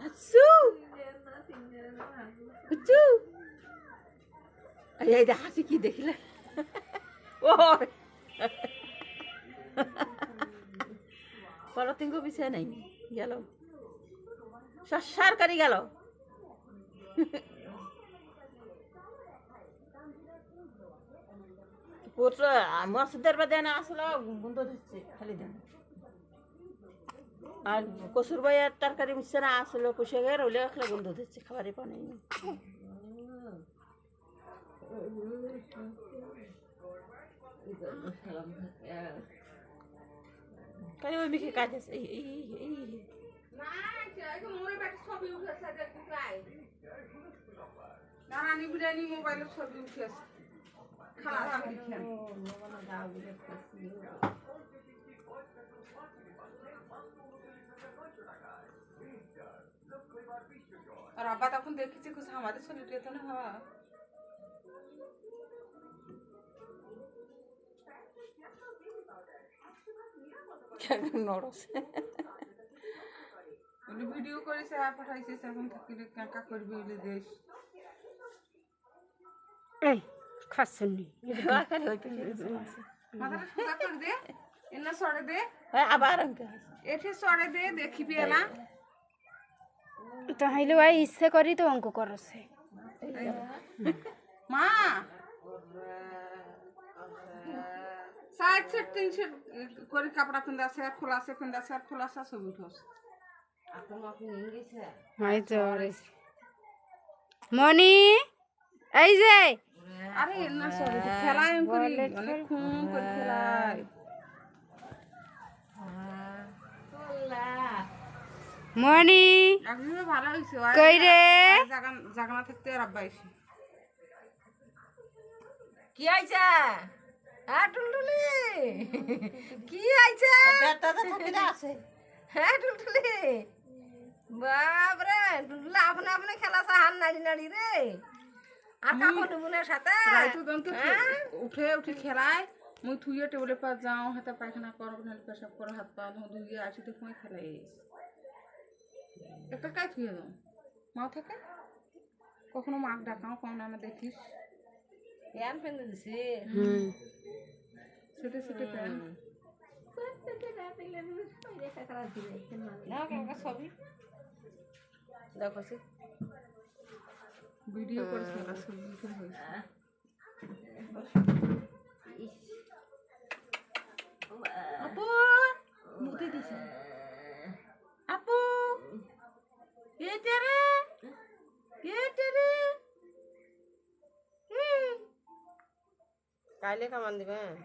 আচ্ছু উচ্চু এই যে হাসি কি দেখলে ও পরতিঙ্গ বিষয় নাই গেল সরকারি গেল পুত্র মসজিদের বাদে না আসলে গন্ধ দিচ্ছে খালি দেন আর কসুর ভাইয়ের তরকারি মিশছে না, আসলে পুষে গেলে রইলে খালি গন্ধ দিচ্ছে, খাবারই পানি খালি ওই মিখে কাজ আছে, এই এই এই এই। রানী বিরিয়ানি মোবাইলে ছবি উঠে আছে। খালা ছবি আর আব্বা তখন দেখেছি কিছু আমাদের শরীরে তো না হওয়া। নড়ছে? ভিডিও করেছে আর পাঠাইছে সেরকম থাকিলে কাকা করবে বলে দেশ। এই নি? মাথাটা সোজা করে দে এনা সরে দে। আবার অঙ্ক আছে এঠে সরে দে দেখিবি এলা তাহলে ওই ইচ্ছে করি তো অঙ্ক করছে। মা! সাইড সেট তিন সেট করে কাপড়া পিন্ধা আছে খোলা আছে পিন্ধা আছে খোলা আছে সব উঠোস। জ্বর এসে। মনি এই যে। আরে না সরে খেলায় করি অনেকক্ষণ করে খেলায়। মনি ভালো হয়েছে কই রে? জাগানা থাকতে আর আব্বা কি আইছে? হ্যাঁ টুলটুলি কি আইছে? আছে। হ্যাঁ টুলটুলি বাপরে টুলটুলি আপনি আপনি খেলা হান নাড়ি নাড়ি রে। আর কাকু বোনের সাথে? রাইতো উঠে উঠে খেলায়। মুই থুইয়ে টেবিলে পা যাও হাতে পায়খানা করো নাহলে পেশাব করো হাত পা ধো ধুইয়ে আসি তো খেলাই একটা কাজ থুইয়ে দাও মা থাকে? কখনো মাক ডাকাও কখন আমি দেখিস। প্যান ফেলে দিছি। হুম। সেটে সেটে প্যান। না কাকা ছবি। দেখো সে ভিডিও করেছে ছবি হয়েছে काले का मंदिर है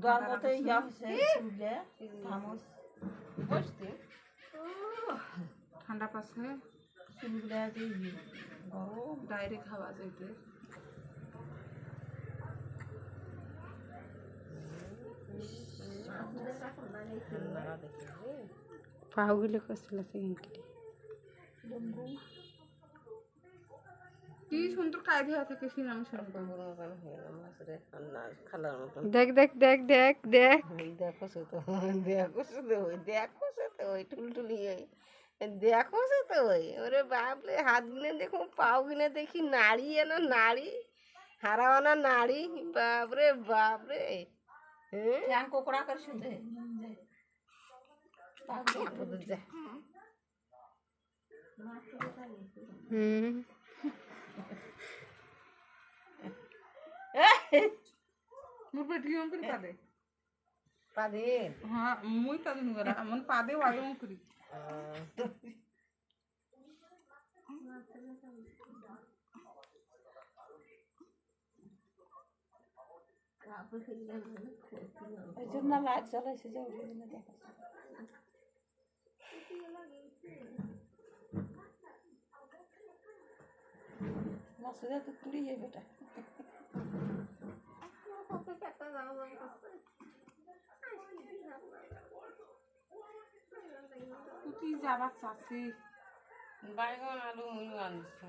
द्वार को तो यहाँ से सुबले थामोस। बचते ठंडा पास है। सुबले तो ये। गरम डायरेक्ट हवा जाते पाहुगिले कसला से हिंकली কি সুন্দর কায়দা থেকে সিনেমা শুনব খালার মতন। দেখ দেখ দেখ দেখ দেখ। দেখো সে তো দেখো সে তো ওই দেখো সে তো ওই টুলটুলি ওই দেখো সে তো ওই ওরে বাপরে হাত গিনে দেখো পাও গিনে দেখি নাড়ি এনা নাড়ি হারাওয়ানা নাড়ি বাপরে বাপরে। হ্যাঁ? কোকড়া করে শুনতে। হুম। মোর বেটি অঙ্ক পাদে। পাদে? হ্যাঁ মুই পাদে নুগরা মন পাদে ওয়াগে অঙ্ক করি। ওই জন্য লাইট জ্বালাইছে যে ওই জন্য দেখা মাসুদা তো তুলি যাই বেটা। তুই যাবার চাচ্ছি বাইগন আলু মুলু আনছে